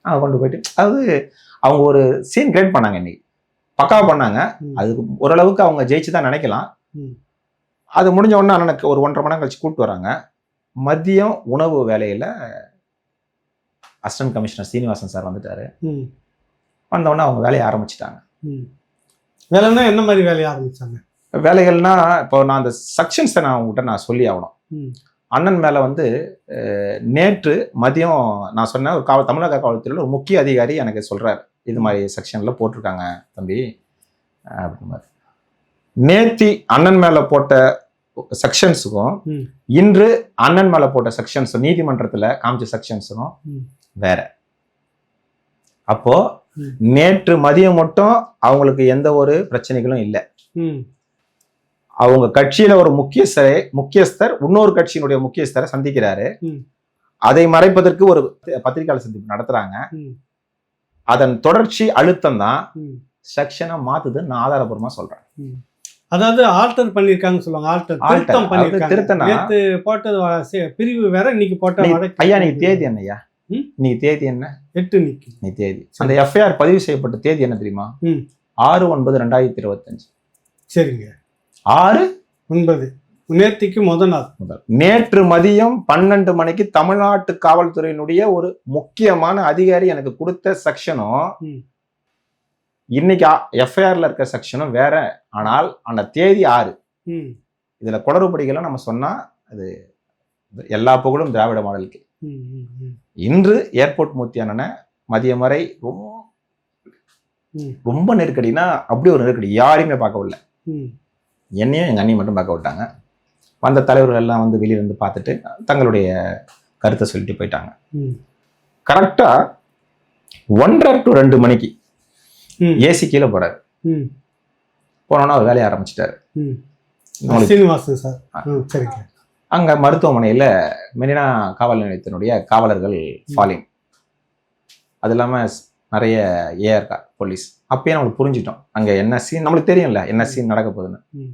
அவங்க கொண்டு போயிட்டு. அதாவது அவங்க ஒரு சீன் கிரியேட் பண்ணாங்க இன்னைக்கு. பக்காவா பண்ணாங்க. அதுக்கு ஓரளவுக்கு அவங்க ஜெயிச்சு தான் நினைக்கலாம். அது முடிஞ்ச உடனே அண்ணனுக்கு ஒரு ஒன்றரை மணி நேரம் கழிச்சு கூப்பிட்டு வராங்க. மதியம் உணவு வேலையில அசிஸ்டன்ட் கமிஷனர் சீனிவாசன் சார் வந்துட்டாரு. ம். வந்த உடனே அவங்க வேலையை ஆரம்பிச்சிட்டாங்க. ம். வேலைன்னா என்ன மாதிரி வேலைய ஆரம்பிச்சாங்க? வேலைகள்னா இப்போ நான் அந்த செக்ஷன்ஸை நான் உங்ககிட்ட நான் சொல்லி ஆகணும். ம். அண்ணன் மேல வந்து நேற்று மதியம் நான் சொன்னேன் ஒரு காவல் தமிழக காவல்துறையில் ஒரு முக்கிய அதிகாரி எனக்கு சொல்றாரு இது மாதிரி செக்ஷன்ல போட்டிருக்காங்க தம்பி அஹ், அப்படின்னு மாதிரி நேத்தி அண்ணன் மேல போட்ட செக்ஷன்ஸுக்கும். இன்று அண்ணன் மேல போட்ட செக்ஷன்ஸ் நீதிமன்றத்துல காமிச்ச செக்ஷன்ஸுக்கும். வேற அப்போ. நேற்று மதியம் மட்டும் அவங்களுக்கு எந்த ஒரு பிரச்சனைகளும் இல்லை அவங்க கட்சியில ஒரு முக்கியஸ்தரை முக்கியஸ்தர் இன்னொரு கட்சியினுடைய முக்கியஸ்தரை சந்திக்கிறாரு. அதை மறைப்பதற்கு ஒரு பத்திரிகையாளர் சந்திப்பு நடத்துறாங்க. அதன் தொடர்ச்சி அழுத்தம் தான் செக்ஷனை மாத்துதுன்னு நான் ஆதாரபூர்வமா சொல்றேன். அதாவது ஆல்டர் பண்ணிருக்காங்கன்னு சொல்லுவாங்க ஆல்டர். திருத்தம் பண்ணிருக்காங்க திருத்தம்னா- நேத்து போட்டது பிரிவு வேற இன்னைக்கு போட்ட நீ- ஐயா நீங்க தேதி என்னய்யா? ம்? நீங்க தேதி என்ன? எட்டு நிக்கு நீ தேதி. அந்த எஃப்ஐஆர் பதிவு செய்யப்பட்ட தேதி என்ன தெரியுமா. ஆறு ஒன்பது ரெண்டாயிரத்தி இருபத்தஞ்சு. சரிங்க. ஆறு ஒன்பது. நேத்திக்கு முத நாள். முதல். நேற்று மதியம் பன்னெண்டு மணிக்கு தமிழ்நாட்டு காவல்துறையினுடைய ஒரு முக்கியமான அதிகாரி எனக்கு கொடுத்த செக்ஷனும். இன்னைக்கு எஃப்ஐஆர்ல இருக்க செக்ஷனும் வேற. ஆனால் அந்த தேதி ஆறு. இதுல குளறுபடிகளை நம்ம சொன்னா அது எல்லா புகழும் திராவிட மாடலுக்கு. இன்று ஏர்போர்ட் மூர்த்தி அண்ணனை மதியம் வரை ரொம்ப. ரொம்ப நெருக்கடினா அப்படி ஒரு நெருக்கடி யாரையுமே பார்க்க விடல. ம். என்னையும் எங்கள் அண்ணியும் மட்டும் பார்க்க விட்டாங்க. வந்த தலைவர்கள் எல்லாம் வந்து வெளியில இருந்து பார்த்துட்டு தங்களுடைய கருத்தை சொல்லிட்டு போயிட்டாங்க. ம். கரெக்டா ஒன்றரை டு ரெண்டு மணிக்கு ஏசி கீழே போறாரு. ம். போனோன்னா அவர் வேலையை ஆரம்பிச்சிட்டாரு. சீனிவாசன் சார். சரிங்க. அங்க மருத்துவமனையில மெரினா காவல் நிலையத்தினுடைய காவலர்கள் ஃபாலிங் அது இல்லாம ஸ்- நிறைய ஏஆர் போலீஸ் அப்பயே நம்மளுக்கு புரிஞ்சிட்டோம். அங்க என்ன சீன் நம்மளுக்கு தெரியும்ல என்ன சீன் நடக்க போகுதுன்னு.